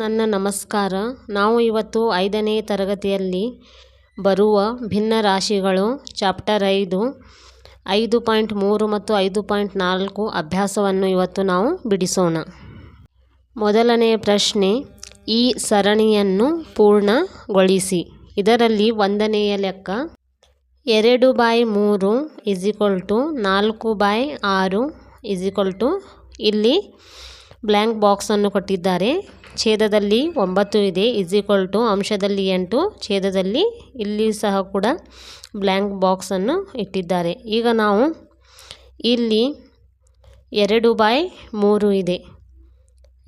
ನನ್ನ ನಮಸ್ಕಾರ. ನಾವು ಇವತ್ತು ಐದನೇ ತರಗತಿಯಲ್ಲಿ ಬರುವ ಭಿನ್ನ ರಾಶಿಗಳು ಚಾಪ್ಟರ್ ಐದು ಐದು ಪಾಯಿಂಟ್ ಮೂರು ಮತ್ತು ಐದು ಪಾಯಿಂಟ್ ನಾಲ್ಕು ಅಭ್ಯಾಸವನ್ನು ಇವತ್ತು ನಾವು ಬಿಡಿಸೋಣ. ಮೊದಲನೆಯ ಪ್ರಶ್ನೆ, ಈ ಸರಣಿಯನ್ನು ಪೂರ್ಣಗೊಳಿಸಿ. ಇದರಲ್ಲಿ ಒಂದನೆಯ ಲೆಕ್ಕ, ಎರಡು ಬಾಯ್ ಮೂರು ಇಸಿಕ್ವಲ್ ಟು ನಾಲ್ಕು ಬಾಯ್ ಆರು ಇಸಿಕ್ವಲ್ ಟು ಇಲ್ಲಿ ಬ್ಲ್ಯಾಂಕ್ ಬಾಕ್ಸನ್ನು ಕೊಟ್ಟಿದ್ದಾರೆ. ಛೇದದಲ್ಲಿ ಒಂಬತ್ತು ಇದೆ ಇಸ್ ಈಕ್ವಲ್ ಟು ಅಂಶದಲ್ಲಿ ಎಂಟು, ಛೇದದಲ್ಲಿ ಇಲ್ಲಿ ಸಹ ಕೂಡ ಬ್ಲ್ಯಾಂಕ್ ಬಾಕ್ಸನ್ನು ಇಟ್ಟಿದ್ದಾರೆ. ಈಗ ನಾವು ಇಲ್ಲಿ ಎರಡು ಬಾಯ್ ಮೂರು ಇದೆ.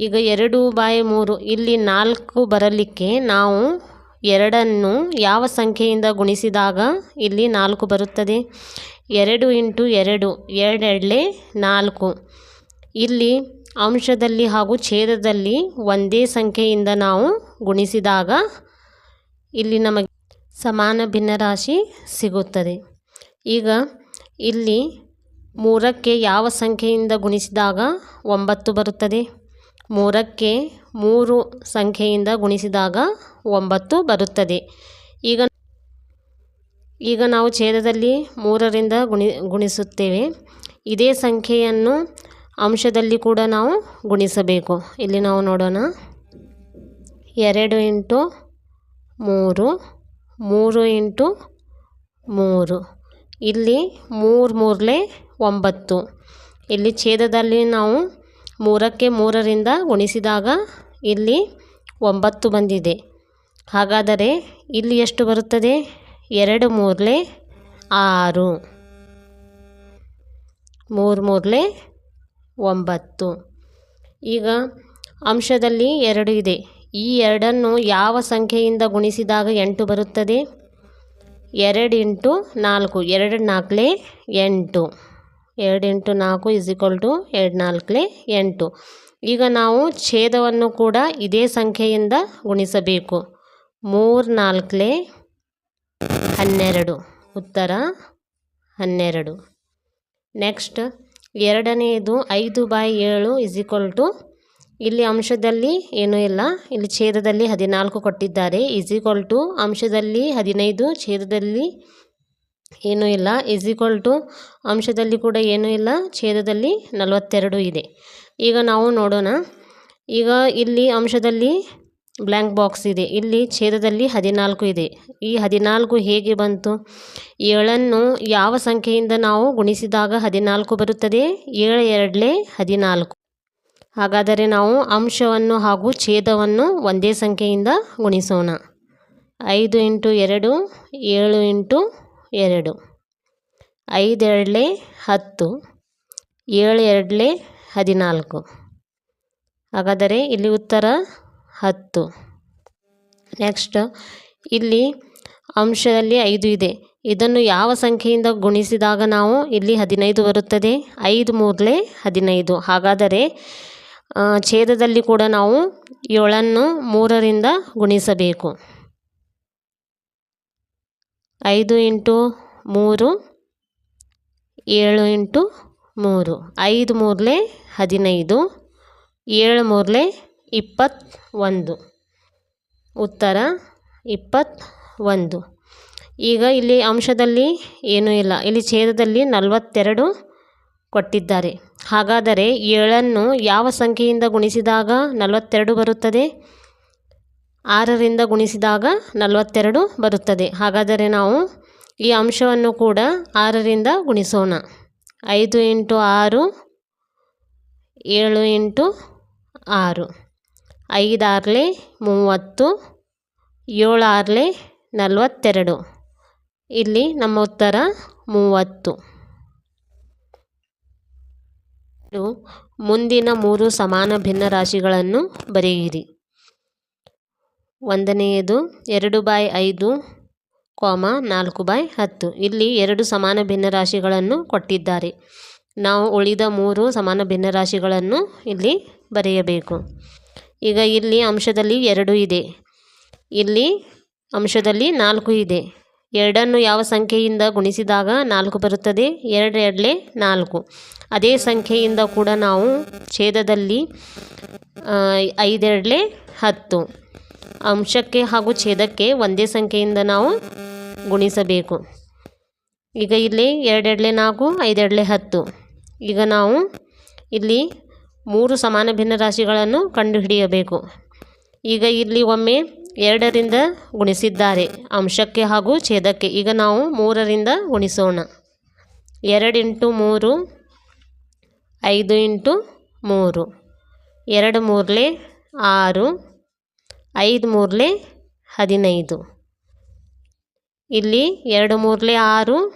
ಈಗ ಎರಡು ಬಾಯ್ ಮೂರು, ಇಲ್ಲಿ ನಾಲ್ಕು ಬರಲಿಕ್ಕೆ ನಾವು ಎರಡನ್ನು ಯಾವ ಸಂಖ್ಯೆಯಿಂದ ಗುಣಿಸಿದಾಗ ಇಲ್ಲಿ ನಾಲ್ಕು ಬರುತ್ತದೆ? ಎರಡು ಇಂಟು ಎರಡು ಎರಡೆರಡಲೆ ನಾಲ್ಕು. ಇಲ್ಲಿ ಅಂಶದಲ್ಲಿ ಹಾಗೂ ಛೇದದಲ್ಲಿ ಒಂದೇ ಸಂಖ್ಯೆಯಿಂದ ನಾವು ಗುಣಿಸಿದಾಗ ಇಲ್ಲಿ ನಮಗೆ ಸಮಾನ ಭಿನ್ನರಾಶಿ ಸಿಗುತ್ತದೆ. ಈಗ ಇಲ್ಲಿ ಮೂರಕ್ಕೆ ಯಾವ ಸಂಖ್ಯೆಯಿಂದ ಗುಣಿಸಿದಾಗ ಒಂಬತ್ತು ಬರುತ್ತದೆ? ಮೂರಕ್ಕೆ ಮೂರು ಸಂಖ್ಯೆಯಿಂದ ಗುಣಿಸಿದಾಗ ಒಂಬತ್ತು ಬರುತ್ತದೆ. ಈಗ ಈಗ ನಾವು ಛೇದದಲ್ಲಿ ಮೂರರಿಂದ ಗುಣಿ, ಗುಣಿಸುತ್ತೇವೆ. ಇದೇ ಸಂಖ್ಯೆಯನ್ನು ಅಂಶದಲ್ಲಿ ಕೂಡ ನಾವು ಗುಣಿಸಬೇಕು. ಇಲ್ಲಿ ನಾವು ನೋಡೋಣ. ಎರಡು ಇಂಟು ಮೂರು ಮೂರು ಇಂಟು ಮೂರು. ಇಲ್ಲಿ ಮೂರು ಮೂರಲೆ ಒಂಬತ್ತು. ಇಲ್ಲಿ ಛೇದದಲ್ಲಿ ನಾವು ಮೂರಕ್ಕೆ ಮೂರರಿಂದ ಗುಣಿಸಿದಾಗ ಇಲ್ಲಿ ಒಂಬತ್ತು ಬಂದಿದೆ. ಹಾಗಾದರೆ ಇಲ್ಲಿ ಎಷ್ಟು ಬರುತ್ತದೆ? ಎರಡು ಮೂರಲೆ ಆರು. ಮೂರು ಮೂರಲೆ ಒಂಬತ್ತು. ಈಗ ಅಂಶದಲ್ಲಿ ಎರಡು ಇದೆ. ಈ ಎರಡನ್ನು ಯಾವ ಸಂಖ್ಯೆಯಿಂದ ಗುಣಿಸಿದಾಗ ಎಂಟು ಬರುತ್ತದೆ? ಎರಡು ಇಂಟು ನಾಲ್ಕು, ಎರಡು ನಾಲ್ಕಲೆ ಎಂಟು. ಎರಡು ಇಂಟು ನಾಲ್ಕು ಇಸ್ ಈಕ್ವಲ್ ಟು ಎರಡು ನಾಲ್ಕಲೆ ಎಂಟು. ಈಗ ನಾವು ಛೇದವನ್ನು ಕೂಡ ಇದೇ ಸಂಖ್ಯೆಯಿಂದ ಗುಣಿಸಬೇಕು. ಮೂರು ನಾಲ್ಕಲೆ ಹನ್ನೆರಡು. ಉತ್ತರ ಹನ್ನೆರಡು. ನೆಕ್ಸ್ಟ್ ಎರಡನೆಯದು ಐದು ಬೈ ಏಳು ಇಸ್ ಈಕ್ವಲ್ ಟು ಇಲ್ಲಿ ಅಂಶದಲ್ಲಿ ಏನೂ ಇಲ್ಲ. ಇಲ್ಲಿ ಛೇದದಲ್ಲಿ ಹದಿನಾಲ್ಕು ಕೊಟ್ಟಿದ್ದಾರೆ. ಇಸ್ ಈಕ್ವಲ್ ಟು ಅಂಶದಲ್ಲಿ ಹದಿನೈದು, ಛೇದದಲ್ಲಿ ಏನೂ ಇಲ್ಲ. ಇಸ್ ಈಕ್ವಲ್ ಟು ಅಂಶದಲ್ಲಿ ಕೂಡ ಏನೂ ಇಲ್ಲ. ಛೇದದಲ್ಲಿ ನಲವತ್ತೆರಡು ಇದೆ. ಈಗ ನಾವು ನೋಡೋಣ. ಈಗ ಇಲ್ಲಿ ಅಂಶದಲ್ಲಿ ಬ್ಲ್ಯಾಂಕ್ ಬಾಕ್ಸ್ ಇದೆ. ಇಲ್ಲಿ ಛೇದದಲ್ಲಿ ಹದಿನಾಲ್ಕು ಇದೆ. ಈ ಹದಿನಾಲ್ಕು ಹೇಗೆ ಬಂತು? ಏಳನ್ನು ಯಾವ ಸಂಖ್ಯೆಯಿಂದ ನಾವು ಗುಣಿಸಿದಾಗ ಹದಿನಾಲ್ಕು ಬರುತ್ತದೆ? ಏಳು ಎರಡಲೇ ಹದಿನಾಲ್ಕು. ಹಾಗಾದರೆ ನಾವು ಅಂಶವನ್ನು ಹಾಗೂ ಛೇದವನ್ನು ಒಂದೇ ಸಂಖ್ಯೆಯಿಂದ ಗುಣಿಸೋಣ. ಐದು ಇಂಟು ಎರಡು, ಏಳು ಇಂಟು ಎರಡು. ಐದು ಎರಡಲೆ ಹತ್ತು. ಏಳು ಎರಡಲೆ ಹದಿನಾಲ್ಕು. ಹಾಗಾದರೆ ಇಲ್ಲಿ ಉತ್ತರ ಹತ್ತು. ನೆಕ್ಸ್ಟ್ ಇಲ್ಲಿ ಅಂಶದಲ್ಲಿ ಐದು ಇದೆ. ಇದನ್ನು ಯಾವ ಸಂಖ್ಯೆಯಿಂದ ಗುಣಿಸಿದಾಗ ನಾವು ಇಲ್ಲಿ ಹದಿನೈದು ಬರುತ್ತದೆ? ಐದು ಮೂರಲೆ ಹದಿನೈದು. ಹಾಗಾದರೆ ಛೇದದಲ್ಲಿ ಕೂಡ ನಾವು ಏಳನ್ನು ಮೂರರಿಂದ ಗುಣಿಸಬೇಕು. ಐದು ಇಂಟು ಮೂರು, ಏಳು ಇಂಟು ಮೂರು. ಐದು ಮೂರಲೆ ಹದಿನೈದು, ಏಳು ಮೂರಲೆ ಇಪ್ಪತ್ತೊಂದು. ಉತ್ತರ, ಇಪ್ಪತ್ತೊಂದು. ಈಗ ಇಲ್ಲಿ ಅಂಶದಲ್ಲಿ ಏನೂ ಇಲ್ಲ. ಇಲ್ಲಿ ಛೇದದಲ್ಲಿ ನಲವತ್ತೆರಡು ಕೊಟ್ಟಿದ್ದಾರೆ. ಹಾಗಾದರೆ ಏಳನ್ನು ಯಾವ ಸಂಖ್ಯೆಯಿಂದ ಗುಣಿಸಿದಾಗ ನಲವತ್ತೆರಡು ಬರುತ್ತದೆ? ಆರರಿಂದ ಗುಣಿಸಿದಾಗ ನಲವತ್ತೆರಡು ಬರುತ್ತದೆ. ಹಾಗಾದರೆ ನಾವು ಈ ಅಂಶವನ್ನು ಕೂಡ ಆರರಿಂದ ಗುಣಿಸೋಣ. ಐದು ಇಂಟು ಆರು, ಏಳು ಇಂಟು ಆರು. ಐದಾರಲೆ ಮೂವತ್ತು ಏಳು ಆರಲೆ ನಲವತ್ತೆರಡು. ಇಲ್ಲಿ ನಮ್ಮ ಉತ್ತರ ಮೂವತ್ತು. ಮುಂದಿನ ಮೂರು ಸಮಾನ ಭಿನ್ನ ರಾಶಿಗಳನ್ನು ಬರೆಯಿರಿ. ಒಂದನೆಯದು ಎರಡು ಬಾಯ್ ಐದು, ಕಾಮ ನಾಲ್ಕು ಬಾಯ್ ಹತ್ತು. ಇಲ್ಲಿ ಎರಡು ಸಮಾನ ಭಿನ್ನರಾಶಿಗಳನ್ನು ಕೊಟ್ಟಿದ್ದಾರೆ. ನಾವು ಉಳಿದ ಮೂರು ಸಮಾನ ಭಿನ್ನರಾಶಿಗಳನ್ನು ಇಲ್ಲಿ ಬರೆಯಬೇಕು. ಈಗ ಇಲ್ಲಿ ಅಂಶದಲ್ಲಿ ಎರಡು ಇದೆ. ಇಲ್ಲಿ ಅಂಶದಲ್ಲಿ ನಾಲ್ಕು ಇದೆ. ಎರಡನ್ನು ಯಾವ ಸಂಖ್ಯೆಯಿಂದ ಗುಣಿಸಿದಾಗ ನಾಲ್ಕು ಬರುತ್ತದೆ? ಎರಡು ಎರಡಲೇ ನಾಲ್ಕು. ಅದೇ ಸಂಖ್ಯೆಯಿಂದ ಕೂಡ ನಾವು ಛೇದದಲ್ಲಿ ಐದೆರಡಲೆ ಹತ್ತು. ಅಂಶಕ್ಕೆ ಹಾಗೂ ಛೇದಕ್ಕೆ ಒಂದೇ ಸಂಖ್ಯೆಯಿಂದ ನಾವು ಗುಣಿಸಬೇಕು. ಈಗ ಇಲ್ಲಿ ಎರಡೆರಡಲೆ ನಾಲ್ಕು, ಐದೆರಡಲೆ ಹತ್ತು. ಈಗ ನಾವು ಇಲ್ಲಿ ಮೂರು ಸಮಾನ ಭಿನ್ನರಾಶಿಗಳನ್ನು ಕಂಡುಹಿಡಿಯಬೇಕು. ಈಗ ಇಲ್ಲಿ ಒಮ್ಮೆ ಎರಡರಿಂದ ಗುಣಿಸಿದ್ದಾರೆ. ಅಂಶಕ್ಕೆ ಹಾಗೂ ಛೇದಕ್ಕೆ ಈಗ ನಾವು ಮೂರರಿಂದ ಗುಣಿಸೋಣ. ಎರಡು ಇಂಟು ಮೂರು, ಐದು ಇಂಟು ಮೂರು. ಎರಡು ಮೂರಲೆ ಆರು, ಐದು ಮೂರಲೆ ಹದಿನೈದು. ಇಲ್ಲಿ ಎರಡು ಮೂರಲೆ ಆರು,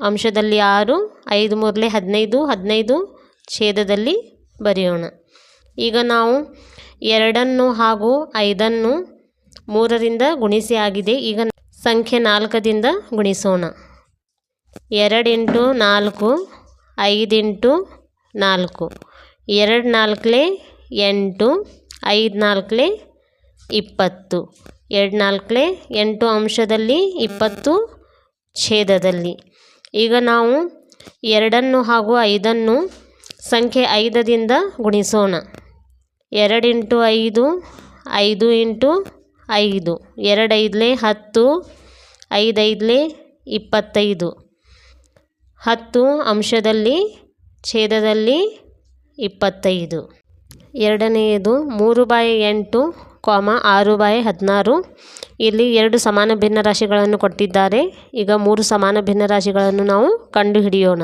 ಅಂಶದಲ್ಲಿ ಆರು, ಐದು ಮೂರಲೆ ಹದಿನೈದು ಹದಿನೈದು ಛೇದದಲ್ಲಿ ಬರೆಯೋಣ. ಈಗ ನಾವು ಎರಡನ್ನು ಹಾಗೂ ಐದನ್ನು ಮೂರರಿಂದ ಗುಣಿಸಿ ಆಗಿದೆ. ಈಗ ಸಂಖ್ಯೆ ನಾಲ್ಕದಿಂದ ಗುಣಿಸೋಣ. ಎರಡಿಂಟು ನಾಲ್ಕು, ಐದಿಂಟು ನಾಲ್ಕು. ಎರಡು ನಾಲ್ಕಲೆ ಎಂಟು, ಐದು ನಾಲ್ಕಲೆ ಇಪ್ಪತ್ತು. ಎರಡು ನಾಲ್ಕಲೆ ಎಂಟು ಅಂಶದಲ್ಲಿ ಇಪ್ಪತ್ತು ಛೇದದಲ್ಲಿ. ಈಗ ನಾವು ಎರಡನ್ನು ಹಾಗೂ ಐದನ್ನು ಸಂಖ್ಯೆ ಐದರಿಂದ ಗುಣಿಸೋಣ. ಎರಡು ಇಂಟು ಐದು ಐದು ಇಂಟು ಐದು. ಎರಡು ಐದಲೆ ಹತ್ತು ಐದು ಐದಲೆ ಇಪ್ಪತ್ತೈದು. ಹತ್ತು ಅಂಶದಲ್ಲಿ, ಛೇದದಲ್ಲಿ ಇಪ್ಪತ್ತೈದು. ಎರಡನೆಯದು ಮೂರು ಬಾಯ್ ಎಂಟು, ಕಾಮ ಆರು ಬಾಯ್ ಹದಿನಾರು. ಇಲ್ಲಿ ಎರಡು ಸಮಾನ ಭಿನ್ನರಾಶಿಗಳನ್ನು ಕೊಟ್ಟಿದ್ದಾರೆ. ಈಗ ಮೂರು ಸಮಾನ ಭಿನ್ನರಾಶಿಗಳನ್ನು ನಾವು ಕಂಡುಹಿಡಿಯೋಣ.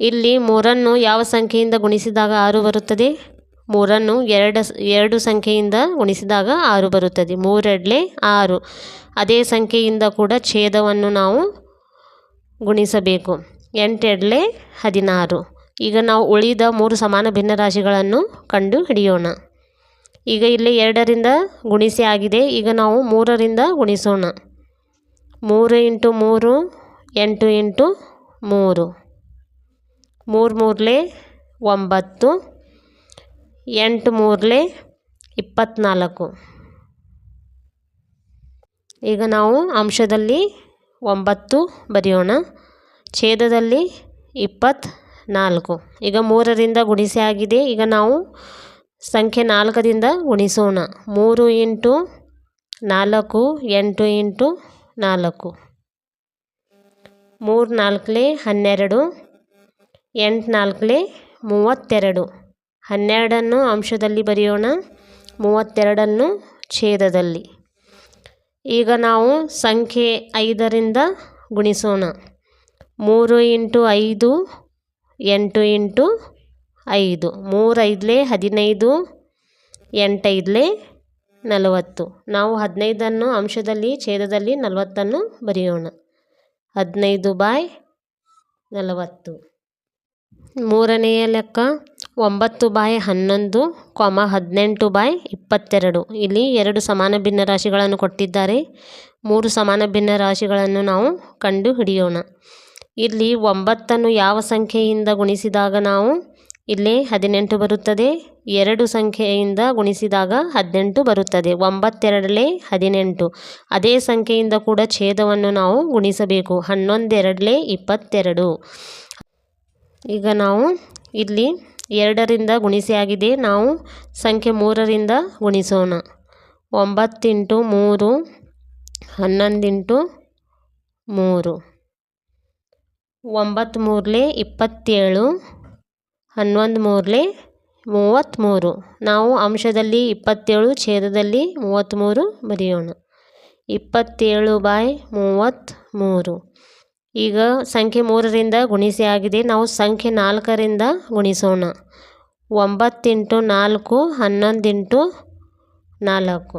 ಇಲ್ಲಿ ಮೂರನ್ನು ಯಾವ ಸಂಖ್ಯೆಯಿಂದ ಗುಣಿಸಿದಾಗ ಆರು ಬರುತ್ತದೆ? ಮೂರನ್ನು ಎರಡು ಎರಡು ಸಂಖ್ಯೆಯಿಂದ ಗುಣಿಸಿದಾಗ ಆರು ಬರುತ್ತದೆ. ಮೂರೆಡ್ಲೆ ಆರು. ಅದೇ ಸಂಖ್ಯೆಯಿಂದ ಕೂಡ ಛೇದವನ್ನು ನಾವು ಗುಣಿಸಬೇಕು. ಎಂಟೆಡ್ಲೆ ಹದಿನಾರು. ಈಗ ನಾವು ಉಳಿದ ಮೂರು ಸಮಾನ ಭಿನ್ನರಾಶಿಗಳನ್ನು ಕಂಡು ಹಿಡಿಯೋಣ. ಈಗ ಇಲ್ಲಿ ಎರಡರಿಂದ ಗುಣಿಸಿ ಆಗಿದೆ. ಈಗ ನಾವು ಮೂರರಿಂದ ಗುಣಿಸೋಣ. ಮೂರು ಇಂಟು ಮೂರು, ಎಂಟು ಇಂಟು ಮೂರು. ಮೂರು ಮೂರಲೆ ಒಂಬತ್ತು, ಎಂಟು ಮೂರಲೆ ಇಪ್ಪತ್ತ್ನಾಲ್ಕು ಈಗ ನಾವು ಅಂಶದಲ್ಲಿ ಒಂಬತ್ತು ಬರೆಯೋಣ. ಛೇದದಲ್ಲಿ ಇಪ್ಪತ್ತ್ನಾಲ್ಕು ಈಗ ಮೂರರಿಂದ ಗುಣಿಸಿ ಆಗಿದೆ. ಈಗ ನಾವು ಸಂಖ್ಯೆ ನಾಲ್ಕರಿಂದ ಗುಣಿಸೋಣ. ಮೂರು ಇಂಟು ನಾಲ್ಕು, ಎಂಟು ಇಂಟು ನಾಲ್ಕು. ಮೂರು ನಾಲ್ಕಲೆ ಹನ್ನೆರಡು ಎಂಟು ನಾಲ್ಕಲೆ ಮೂವತ್ತೆರಡು. ಹನ್ನೆರಡನ್ನು ಅಂಶದಲ್ಲಿ ಬರೆಯೋಣ, ಮೂವತ್ತೆರಡನ್ನು ಛೇದದಲ್ಲಿ. ಈಗ ನಾವು ಸಂಖ್ಯೆ ಐದರಿಂದ ಗುಣಿಸೋಣ. ಮೂರು ಇಂಟು ಐದು, ಎಂಟು ಇಂಟು ಐದು. ಮೂರೈದಲೇ ಹದಿನೈದು ಎಂಟೈದಲೆ ನಲವತ್ತು. ನಾವು ಹದಿನೈದನ್ನು ಅಂಶದಲ್ಲಿ, ಛೇದದಲ್ಲಿ ನಲವತ್ತನ್ನು ಬರೆಯೋಣ. ಹದಿನೈದು ಬಾಯ್ ನಲವತ್ತು. ಮೂರನೆಯ ಲೆಕ್ಕ ಒಂಬತ್ತು ಬಾಯ್ ಹನ್ನೊಂದು ಕೊಮ ಹದಿನೆಂಟು ಬಾಯ್ ಇಪ್ಪತ್ತೆರಡು. ಇಲ್ಲಿ ಎರಡು ಸಮಾನ ಭಿನ್ನ ರಾಶಿಗಳನ್ನು ಕೊಟ್ಟಿದ್ದಾರೆ. ಮೂರು ಸಮಾನ ಭಿನ್ನ ರಾಶಿಗಳನ್ನು ನಾವು ಕಂಡು ಹಿಡಿಯೋಣ ಇಲ್ಲಿ ಒಂಬತ್ತನ್ನು ಯಾವ ಸಂಖ್ಯೆಯಿಂದ ಗುಣಿಸಿದಾಗ ನಾವು ಇಲ್ಲಿ ಹದಿನೆಂಟು ಬರುತ್ತದೆ. ಎರಡು ಸಂಖ್ಯೆಯಿಂದ ಗುಣಿಸಿದಾಗ ಹದಿನೆಂಟು ಬರುತ್ತದೆ. ಒಂಬತ್ತೆರಡಲೆ ಹದಿನೆಂಟು. ಅದೇ ಸಂಖ್ಯೆಯಿಂದ ಕೂಡ ಛೇದವನ್ನು ನಾವು ಗುಣಿಸಬೇಕು. ಹನ್ನೊಂದೆರಡಲೆ ಇಪ್ಪತ್ತೆರಡು. ಈಗ ನಾವು ಇಲ್ಲಿ ಎರಡರಿಂದ ಗುಣಿಸಿ ಆಗಿದೆ. ನಾವು ಸಂಖ್ಯೆ ಮೂರರಿಂದ ಗುಣಿಸೋಣ. ಒಂಬತ್ತಿಂಟು ಮೂರು, ಹನ್ನೊಂದಿಂಟು ಮೂರು. ಒಂಬತ್ತು ಮೂರಲೆ ಇಪ್ಪತ್ತೇಳು, ಹನ್ನೊಂದು ಮೂರಲೆ ಮೂವತ್ತ್ಮೂರು. ನಾವು ಅಂಶದಲ್ಲಿ ಇಪ್ಪತ್ತೇಳು, ಛೇದದಲ್ಲಿ ಮೂವತ್ತ್ಮೂರು ಬರೆಯೋಣ. ಇಪ್ಪತ್ತೇಳು ಬಾಯ್ ಮೂವತ್ತ್ಮೂರು. ಈಗ ಸಂಖ್ಯೆ ಮೂರರಿಂದ ಗುಣಿಸಿ ಆಗಿದೆ. ನಾವು ಸಂಖ್ಯೆ ನಾಲ್ಕರಿಂದ ಗುಣಿಸೋಣ. ಒಂಬತ್ತಿಂಟು ನಾಲ್ಕು, ಹನ್ನೊಂದಿಂಟು ನಾಲ್ಕು.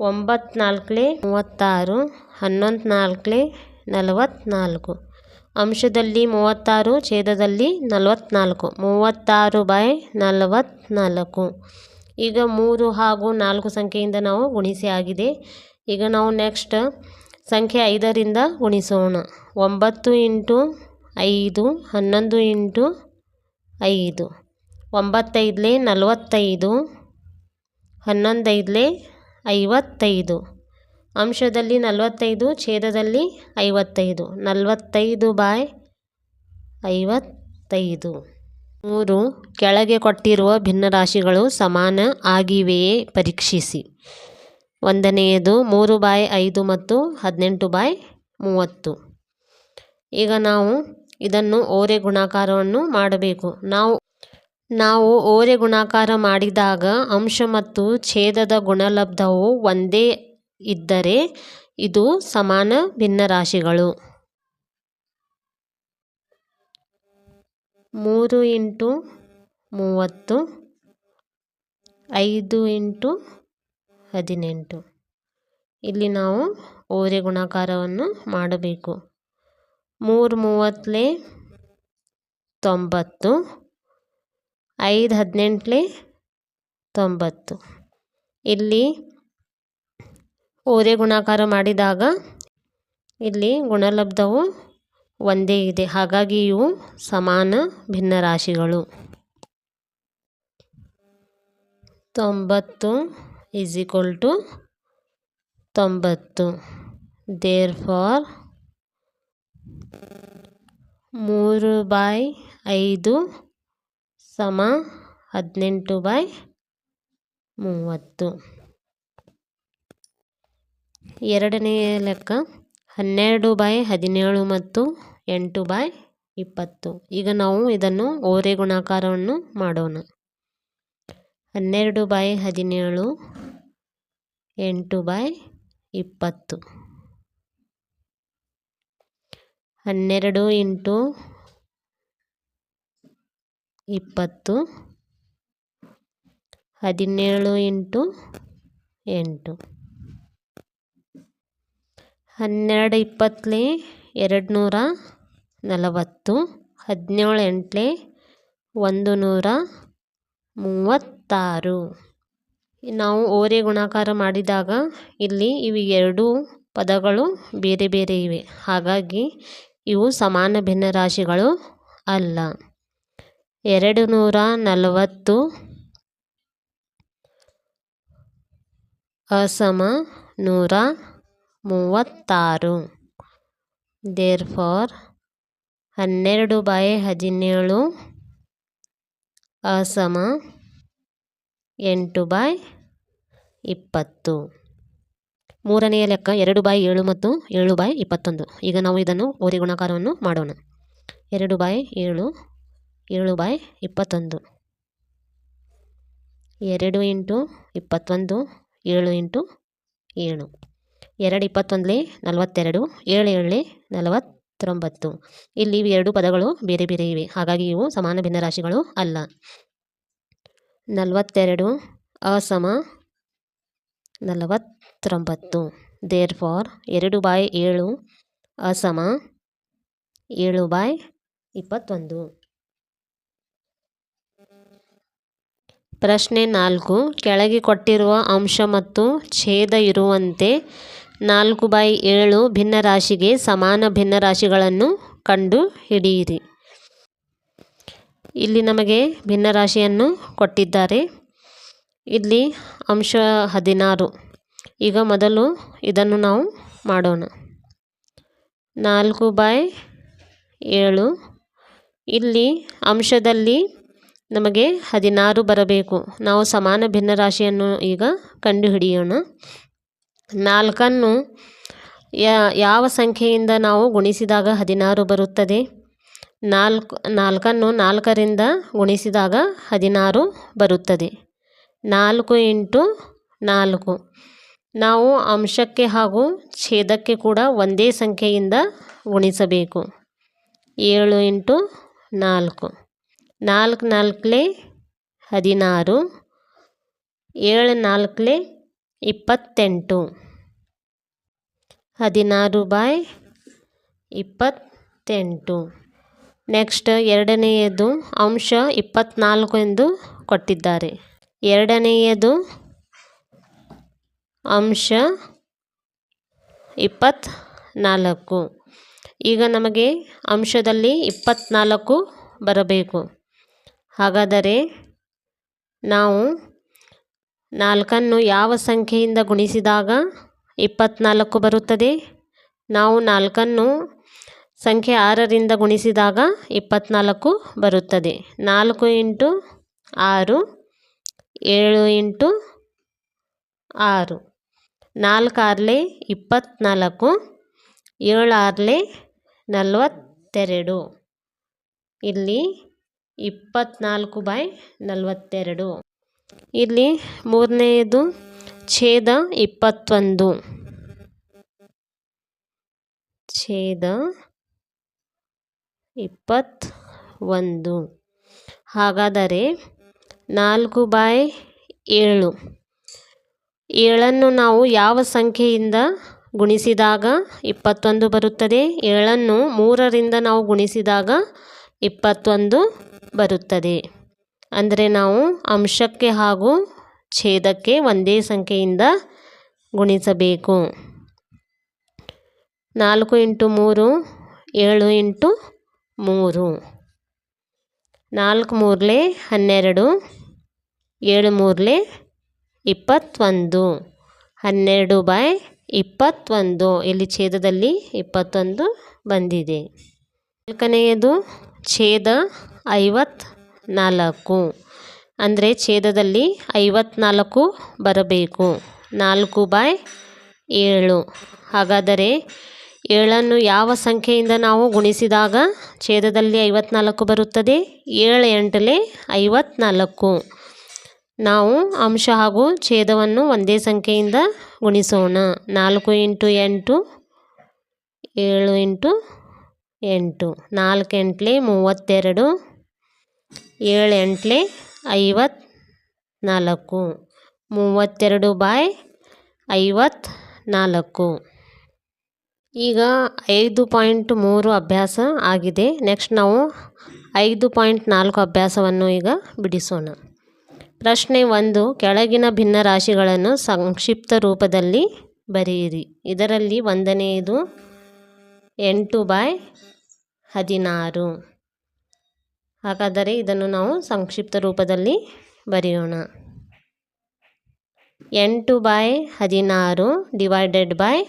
ಒಂಬತ್ತು ನಾಲ್ಕಲೆ ಮೂವತ್ತಾರು ಹನ್ನೊಂದು ನಾಲ್ಕಲೆ ನಲವತ್ತ್ನಾಲ್ಕು ಅಂಶದಲ್ಲಿ ಮೂವತ್ತಾರು, ಛೇದದಲ್ಲಿ ನಲವತ್ತ್ನಾಲ್ಕು ಮೂವತ್ತಾರು ಬೈ ನಲವತ್ತ್ನಾಲ್ಕು ಈಗ ಮೂರು ಹಾಗೂ ನಾಲ್ಕು ಸಂಖ್ಯೆಯಿಂದ ನಾವು ಗುಣಿಸಿ ಆಗಿದೆ. ಈಗ ನಾವು ನೆಕ್ಸ್ಟ್ ಸಂಖ್ಯೆ ಐದರಿಂದ ಗುಣಿಸೋಣ. ಒಂಬತ್ತು ಇಂಟು ಐದು, ಹನ್ನೊಂದು ಇಂಟು ಐದು. ಒಂಬತ್ತೈದಲೆ ನಲವತ್ತೈದು, ಹನ್ನೊಂದೈದಲೆ ಐವತ್ತೈದು. ಅಂಶದಲ್ಲಿ ನಲವತ್ತೈದು, ಛೇದದಲ್ಲಿ ಐವತ್ತೈದು. ನಲವತ್ತೈದು ಬಾಯ್ ಐವತ್ತೈದು. ಮೂರು, ಕೆಳಗೆ ಕೊಟ್ಟಿರುವ ಭಿನ್ನರಾಶಿಗಳು ಸಮಾನ ಆಗಿವೆಯೇ ಪರೀಕ್ಷಿಸಿ. ಒಂದನೆಯದು ಮೂರು ಬಾಯ್ ಐದು ಮತ್ತು ಹದಿನೆಂಟು ಬಾಯ್ ಮೂವತ್ತು. ಈಗ ನಾವು ಇದನ್ನು ಓರೆ ಗುಣಾಕಾರವನ್ನು ಮಾಡಬೇಕು. ನಾವು ನಾವು ಓರೆ ಗುಣಾಕಾರ ಮಾಡಿದಾಗ ಅಂಶ ಮತ್ತು ಛೇದದ ಗುಣಲಬ್ಧವು ಒಂದೇ ಇದ್ದರೆ ಇದು ಸಮಾನ ಭಿನ್ನರಾಶಿಗಳು. ಮೂರು ಇಂಟು ಮೂವತ್ತು, ಐದು ಇಂಟು ಹದಿನೆಂಟು. ಇಲ್ಲಿ ನಾವು ಓರೆ ಗುಣಾಕಾರವನ್ನು ಮಾಡಬೇಕು. ಮೂರು ಮೂವತ್ತಲೆ ತೊಂಬತ್ತು, ಐದು ಹದಿನೆಂಟಲೆ ತೊಂಬತ್ತು. ಇಲ್ಲಿ ಓರೆ ಗುಣಾಕಾರ ಮಾಡಿದಾಗ ಇಲ್ಲಿ ಗುಣಲಬ್ಧವು ಒಂದೇ ಇದೆ. ಹಾಗಾಗಿ ಇವು ಸಮಾನ ಭಿನ್ನರಾಶಿಗಳು. ತೊಂಬತ್ತು ಈಸ್ ಈಕ್ವಲ್ ಟು ತೊಂಬತ್ತು. ದೇರ್ ಫಾರ್ ಮೂರು ಬಾಯ್ ಐದು ಸಮ ಹದಿನೆಂಟು ಬಾಯ್ ಮೂವತ್ತು. ಎರಡನೆಯ ಲೆಕ್ಕ ಹನ್ನೆರಡು ಬಾಯ್ ಹದಿನೇಳು ಮತ್ತು ಎಂಟು ಬಾಯ್ ಇಪ್ಪತ್ತು. ಈಗ ನಾವು ಇದನ್ನು ಓರೆ ಗುಣಾಕಾರವನ್ನು ಮಾಡೋಣ. ಹನ್ನೆರಡು ಬಾಯ್ ಹದಿನೇಳು ಎಂಟು ಬೈ ಇಪ್ಪತ್ತು. ಹನ್ನೆರಡು ಇಂಟು ಇಪ್ಪತ್ತು. ಹದಿನೇಳು ಇಂಟು ಎಂಟು. ಹನ್ನೆರಡು ಇಪ್ಪತ್ತಲೆ ಎರಡು ನೂರ ನಲವತ್ತು. ಹದಿನೇಳು ಎಂಟ್ಲೆ ಒಂದು ನೂರ ಮೂವತ್ತಾರು. ನಾವು ಓರೆ ಗುಣಾಕಾರ ಮಾಡಿದಾಗ ಇಲ್ಲಿ ಇವು ಎರಡೂ ಪದಗಳು ಬೇರೆ ಬೇರೆ ಇವೆ. ಹಾಗಾಗಿ ಇವು ಸಮಾನ ಭಿನ್ನರಾಶಿಗಳು ಅಲ್ಲ. ಎರಡು ನೂರ ನಲವತ್ತು ಅಸಮ ನೂರ ಮೂವತ್ತಾರು. ದೇರ್ ಫಾರ್ ಹನ್ನೆರಡು ಬಾಯ್ ಹದಿನೇಳು ಅಸಮ ಎಂಟು ಬಾಯ್ ಇಪ್ಪತ್ತು. ಮೂರನೆಯ ಲೆಕ್ಕ ಎರಡು ಬಾಯ್ ಏಳು ಮತ್ತು ಏಳು ಬಾಯ್ ಇಪ್ಪತ್ತೊಂದು. ಈಗ ನಾವು ಇದನ್ನು ಓರಿ ಗುಣಾಕಾರವನ್ನು ಮಾಡೋಣ. ಎರಡು ಬಾಯಿ ಏಳು ಏಳು ಬಾಯಿ ಇಪ್ಪತ್ತೊಂದು. ಎರಡು ಇಂಟು ಇಪ್ಪತ್ತೊಂದು, ಏಳು ಇಂಟು ಏಳು. ಎರಡು ಇಪ್ಪತ್ತೊಂದಲೇ ನಲವತ್ತೆರಡು, ಏಳು ಏಳಲೆ ನಲವತ್ತೊಂಬತ್ತು. ಇಲ್ಲಿ ಎರಡು ಪದಗಳು ಬೇರೆ ಬೇರೆ ಇವೆ. ಹಾಗಾಗಿ ಇವು ಸಮಾನ ಭಿನ್ನರಾಶಿಗಳು ಅಲ್ಲ. ನಲವತ್ತೆರಡು ಅಸಮ ನಲವತ್ತೊಂಬತ್ತು. ದೇರ್ ಫಾರ್ ಎರಡು ಬಾಯ್ ಏಳು ಅಸಮ ಏಳು ಬಾಯ್ ಇಪ್ಪತ್ತೊಂದು. ಪ್ರಶ್ನೆ ನಾಲ್ಕು. ಕೆಳಗೆ ಕೊಟ್ಟಿರುವ ಅಂಶ ಮತ್ತು ಛೇದ ಇರುವಂತೆ ನಾಲ್ಕು ಬಾಯ್ ಏಳು ಭಿನ್ನರಾಶಿಗೆ ಸಮಾನ ಭಿನ್ನರಾಶಿಗಳನ್ನು ಕಂಡು ಹಿಡಿಯಿರಿ. ಇಲ್ಲಿ ನಮಗೆ ಭಿನ್ನರಾಶಿಯನ್ನು ಕೊಟ್ಟಿದ್ದಾರೆ. ಇಲ್ಲಿ ಅಂಶ ಹದಿನಾರು. ಈಗ ಮೊದಲು ಇದನ್ನು ನಾವು ಮಾಡೋಣ. ನಾಲ್ಕು ಬೈ ಏಳು. ಇಲ್ಲಿ ಅಂಶದಲ್ಲಿ ನಮಗೆ ಹದಿನಾರು ಬರಬೇಕು. ನಾವು ಸಮಾನ ಭಿನ್ನರಾಶಿಯನ್ನು ಈಗ ಕಂಡುಹಿಡಿಯೋಣ. ನಾಲ್ಕನ್ನು ಯಾವ ಸಂಖ್ಯೆಯಿಂದ ನಾವು ಗುಣಿಸಿದಾಗ ಹದಿನಾರು ಬರುತ್ತದೆ? ನಾಲ್ಕು, ನಾಲ್ಕನ್ನು ನಾಲ್ಕರಿಂದ ಗುಣಿಸಿದಾಗ ಹದಿನಾರು ಬರುತ್ತದೆ. ನಾಲ್ಕು ಇಂಟು ನಾಲ್ಕು. ನಾವು ಅಂಶಕ್ಕೆ ಹಾಗೂ ಛೇದಕ್ಕೆ ಕೂಡ ಒಂದೇ ಸಂಖ್ಯೆಯಿಂದ ಗುಣಿಸಬೇಕು. ಏಳು ಇಂಟು ನಾಲ್ಕು. ನಾಲ್ಕು ನಾಲ್ಕಲೆ ಹದಿನಾರು. ಏಳು ನಾಲ್ಕಲೆ ಇಪ್ಪತ್ತೆಂಟು. ಹದಿನಾರು ಬಾಯ್ ಇಪ್ಪತ್ತೆಂಟು. ನೆಕ್ಸ್ಟ್ ಎರಡನೆಯದು ಅಂಶ ಇಪ್ಪತ್ತ್ನಾಲ್ಕು ಎಂದು ಕೊಟ್ಟಿದ್ದಾರೆ. ಎರಡನೆಯದು ಅಂಶ ಇಪ್ಪತ್ತ್ನಾಲ್ಕು ಈಗ ನಮಗೆ ಅಂಶದಲ್ಲಿ ಇಪ್ಪತ್ತ್ನಾಲ್ಕು ಬರಬೇಕು. ಹಾಗಾದರೆ ನಾವು ನಾಲ್ಕನ್ನು ಯಾವ ಸಂಖ್ಯೆಯಿಂದ ಗುಣಿಸಿದಾಗ ಇಪ್ಪತ್ತ್ನಾಲ್ಕು ಬರುತ್ತದೆ? ನಾವು ನಾಲ್ಕನ್ನು ಸಂಖ್ಯೆ ಆರರಿಂದ ಗುಣಿಸಿದಾಗ ಇಪ್ಪತ್ತ್ನಾಲ್ಕು ಬರುತ್ತದೆ. ನಾಲ್ಕು ಇಂಟು ಆರು ಏಳು ಇಂಟು ಆರು. ನಾಲ್ಕು ಇಪ್ಪತ್ತ್ನಾಲ್ಕು ಏಳು ನಲವತ್ತೆರಡು. ಇಲ್ಲಿ ಇಪ್ಪತ್ತ್ನಾಲ್ಕು ಬೈ ನಲವತ್ತೆರಡು. ಇಲ್ಲಿ ಮೂರನೆಯದು ಛೇದ ಇಪ್ಪತ್ತೊಂದು. ಛೇದ ಇಪ್ಪತ್ತೊಂದು. ಹಾಗಾದರೆ ನಾಲ್ಕು ಬಾಯ್ ಏಳು. ಏಳನ್ನು ನಾವು ಯಾವ ಸಂಖ್ಯೆಯಿಂದ ಗುಣಿಸಿದಾಗ ಇಪ್ಪತ್ತೊಂದು ಬರುತ್ತದೆ? ಏಳನ್ನು ಮೂರರಿಂದ ನಾವು ಗುಣಿಸಿದಾಗ ಇಪ್ಪತ್ತೊಂದು ಬರುತ್ತದೆ. ಅಂದರೆ ನಾವು ಅಂಶಕ್ಕೆ ಹಾಗೂ ಛೇದಕ್ಕೆ ಒಂದೇ ಸಂಖ್ಯೆಯಿಂದ ಗುಣಿಸಬೇಕು. ನಾಲ್ಕು ಇಂಟು ಮೂರು, ಏಳು ಇಂಟು ಮೂರು. ನಾಲ್ಕು ಮೂರಲೆ ಹನ್ನೆರಡು, ಏಳು ಮೂರಲೆ ಇಪ್ಪತ್ತೊಂದು. ಹನ್ನೆರಡು ಬೈ ಇಪ್ಪತ್ತೊಂದು, ಇಲ್ಲಿ ಛೇದದಲ್ಲಿ ಇಪ್ಪತ್ತೊಂದು ಬಂದಿದೆ. ನಾಲ್ಕನೆಯದು ಛೇದ ಐವತ್ನಾಲ್ಕು. ಅಂದರೆ ಛೇದದಲ್ಲಿ ಐವತ್ನಾಲ್ಕು ಬರಬೇಕು. ನಾಲ್ಕು ಬೈ ಏಳು. ಹಾಗಾದರೆ ಏಳನ್ನು ಯಾವ ಸಂಖ್ಯೆಯಿಂದ ನಾವು ಗುಣಿಸಿದಾಗ ಛೇದದಲ್ಲಿ ಐವತ್ನಾಲ್ಕು ಬರುತ್ತದೆ? ಏಳು ಎಂಟಲೆ ಐವತ್ನಾಲ್ಕು. ನಾವು ಅಂಶ ಹಾಗೂ ಛೇದವನ್ನು ಒಂದೇ ಸಂಖ್ಯೆಯಿಂದ ಗುಣಿಸೋಣ. ನಾಲ್ಕು ಇಂಟು ಎಂಟು, ಏಳು ಇಂಟು ಎಂಟು. ನಾಲ್ಕು ಎಂಟ್ಲೆ ಮೂವತ್ತೆರಡು, ಏಳು ಎಂಟ್ಲೆ ಐವತ್ನಾಲ್ಕು. ಮೂವತ್ತೆರಡು ಬಾಯ್ ಐವತ್ನಾಲ್ಕು. ಈಗ ಐದು ಪಾಯಿಂಟ್ ಮೂರು ಅಭ್ಯಾಸ ಆಗಿದೆ. ನೆಕ್ಸ್ಟ್ ನಾವು ಐದು ಪಾಯಿಂಟ್ ನಾಲ್ಕು ಅಭ್ಯಾಸವನ್ನು ಈಗ ಬಿಡಿಸೋಣ. ಪ್ರಶ್ನೆ ಒಂದು, ಕೆಳಗಿನ ಭಿನ್ನ ರಾಶಿಗಳನ್ನು ಸಂಕ್ಷಿಪ್ತ ರೂಪದಲ್ಲಿ ಬರೆಯಿರಿ. ಇದರಲ್ಲಿ ಒಂದನೆಯದು ಎಂಟು ಬಾಯ್ ಹದಿನಾರು. ಹಾಗಾದರೆ ಇದನ್ನು ನಾವು ಸಂಕ್ಷಿಪ್ತ ರೂಪದಲ್ಲಿ ಬರೆಯೋಣ. ಎಂಟು ಬೈ ಹದಿನಾರು ಡಿವೈಡೆಡ್ ಬೈ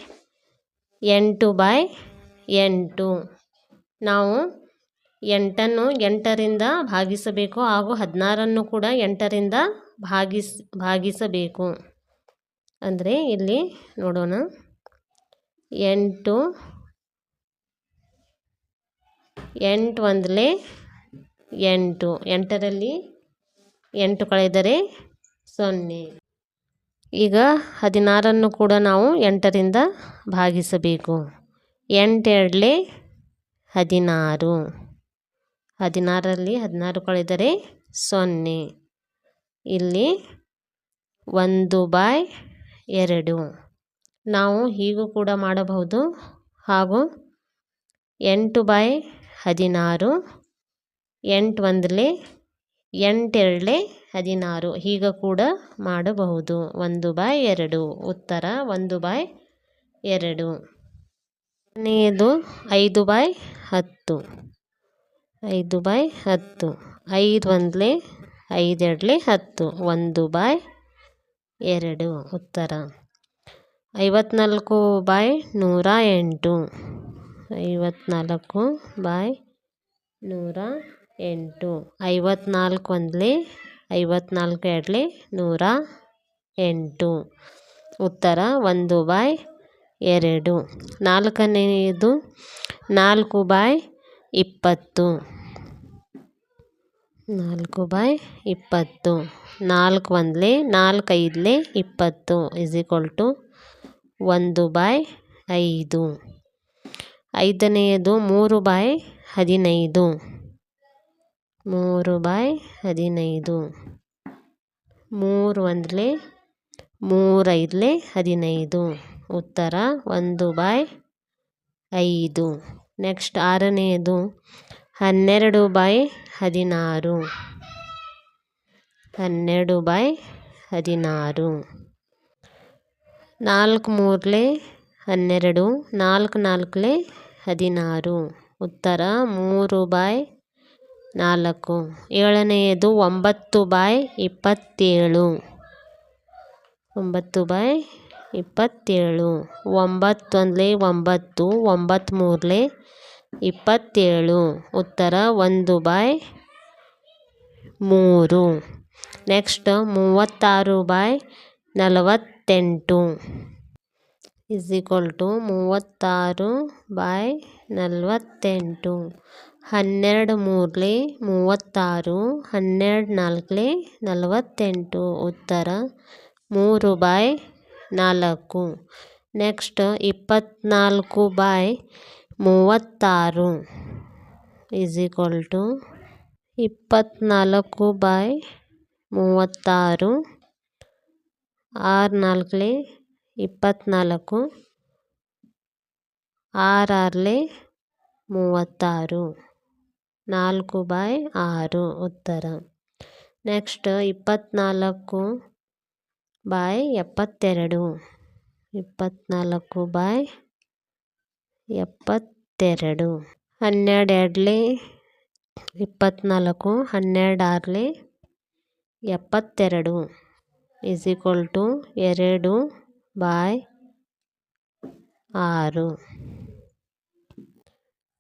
ಎಂಟು ಬೈ ಎಂಟು. ನಾವು ಎಂಟನ್ನು ಎಂಟರಿಂದ ಭಾಗಿಸಬೇಕು ಹಾಗೂ ಹದಿನಾರನ್ನು ಕೂಡ ಎಂಟರಿಂದ ಭಾಗಿಸ್, ಭಾಗಿಸಬೇಕು. ಅಂದರೆ ಇಲ್ಲಿ ನೋಡೋಣ. ಎಂಟು ಎಂಟು ಒಂದಲೇ ಎಂಟು. ಎಂಟರಲ್ಲಿ ಎಂಟು ಕಳೆದರೆ ಸೊನ್ನೆ. ಈಗ ಹದಿನಾರನ್ನು ಕೂಡ ನಾವು ಎಂಟರಿಂದ ಭಾಗಿಸಬೇಕು. ಎಂಟೆರಡಲೆ ಹದಿನಾರು. ಹದಿನಾರರಲ್ಲಿ ಹದಿನಾರು ಕಳೆದರೆ ಸೊನ್ನೆ. ಇಲ್ಲಿ ಒಂದು ಬಾಯ್ ಎರಡು. ನಾವು ಹೀಗೂ ಕೂಡ ಮಾಡಬಹುದು. ಹಾಗೂ ಎಂಟು ಬಾಯ್ ಹದಿನಾರು, ಎಂಟು ಒಂದಲೆ, ಎಂಟೆರಡಲೆ ಹದಿನಾರು. ಈಗ ಕೂಡ ಮಾಡಬಹುದು. ಒಂದು ಬಾಯ್ ಎರಡು. ಉತ್ತರ ಒಂದು ಬಾಯ್ ಎರಡು. ಕೊನೆಯದು ಐದು ಬಾಯ್ ಹತ್ತು. ಐದು ಬಾಯ್ ಹತ್ತು. ಐದು ಒಂದಲೇ ಐದೆರಡಲೆ ಹತ್ತು. ಒಂದು ಬಾಯ್ ಎರಡು. ಉತ್ತರ. ಐವತ್ನಾಲ್ಕು ಬಾಯ್ ನೂರ ಎಂಟು. ಐವತ್ನಾಲ್ಕು ಬಾಯ್ ನೂರ ಎಂಟು. ಐವತ್ನಾಲ್ಕು ಒಂದಲೇ ಐವತ್ನಾಲ್ಕು ಎರಡಲೆ ನೂರ ಎಂಟು. ಉತ್ತರ ಒಂದು ಬಾಯ್ ಎರಡು. ನಾಲ್ಕನೆಯದು ನಾಲ್ಕು ಬಾಯ್ ಇಪ್ಪತ್ತು. ನಾಲ್ಕು ಬಾಯ್ ಇಪ್ಪತ್ತು. ನಾಲ್ಕು ಒಂದ್ಲಿ ನಾಲ್ಕು ಇಪ್ಪತ್ತು. ಇಸ್ ಈಕ್ವಲ್ ಟು ಒಂದು ಬಾಯ್ ಐದು. ಐದನೆಯದು ಮೂರು ಬಾಯ್ ಹದಿನೈದು. ಮೂರು ಬೈ ಹದಿನೈದು. ಮೂರು ಒಂದಲೇ, ಮೂರು ಐದಲೇ ಹದಿನೈದು. ಉತ್ತರ, ಒಂದು ಬೈ ಐದು. ನೆಕ್ಸ್ಟ್ ಆರನೆಯದು ಹನ್ನೆರಡು ಬಾಯ್ ಹದಿನಾರು. ಹನ್ನೆರಡು ಬಾಯ್ ಹದಿನಾರು. ನಾಲ್ಕು ಮೂರಲೆ ಹನ್ನೆರಡು, ನಾಲ್ಕು ನಾಲ್ಕಲೆ ಹದಿನಾರು. ಉತ್ತರ, ಮೂರು ಬೈ ನಾಲ್ಕು. ಏಳನೆಯದು ಒಂಬತ್ತು ಬೈ ಇಪ್ಪತ್ತೇಳು. ಒಂಬತ್ತು ಬೈ ಇಪ್ಪತ್ತೇಳು. ಒಂಬತ್ತೊಂದಲೇ ಒಂಬತ್ತು ಒಂಬತ್ತು ಮೂರಲೇ ಇಪ್ಪತ್ತೇಳು. ಉತ್ತರ ಒಂದು ಬೈ ಮೂರು. ನೆಕ್ಸ್ಟ್ ಮೂವತ್ತಾರು ಬೈ ನಲವತ್ತೆಂಟು. ಇಸ್ ಈಕ್ವಲ್ ಟು ಮೂವತ್ತಾರು ಬೈ ನಲವತ್ತೆಂಟು. ಹನ್ನೆರಡು ಮೂರಲೆ ಮೂವತ್ತಾರು, ಹನ್ನೆರಡು ನಾಲ್ಕಲೇ ನಲವತ್ತೆಂಟು. ಉತ್ತರ, ಮೂರು ಬಾಯ್ ನಾಲ್ಕು. ನೆಕ್ಸ್ಟ್ ಇಪ್ಪತ್ತ್ನಾಲ್ಕು ಬಾಯ್ ಮೂವತ್ತಾರು. ಈಸ್ ಟು ಇಪ್ಪತ್ತ್ನಾಲ್ಕು ಬಾಯ್ ಮೂವತ್ತಾರು. ಆರು ನಾಲ್ಕಲೇ ಇಪ್ಪತ್ತ್ನಾಲ್ಕು ಆರಾರಲೇ ಮೂವತ್ತಾರು. ನಾಲ್ಕು ಬೈ ಆರು ಉತ್ತರ. ನೆಕ್ಸ್ಟ್ ಇಪ್ಪತ್ತ್ನಾಲ್ಕು ಬಾಯ್ ಎಪ್ಪತ್ತೆರಡು. ಇಪ್ಪತ್ತ್ನಾಲ್ಕು ಬಾಯ್ ಎಪ್ಪತ್ತೆರಡು. ಹನ್ನೆರಡು ಎರಡಲಿ ಇಪ್ಪತ್ತ್ನಾಲ್ಕು ಹನ್ನೆರಡು ಆರಲೇ ಎಪ್ಪತ್ತೆರಡು ಈಸ್ ಟು ಎರಡು ಬಾಯ್ ಆರು.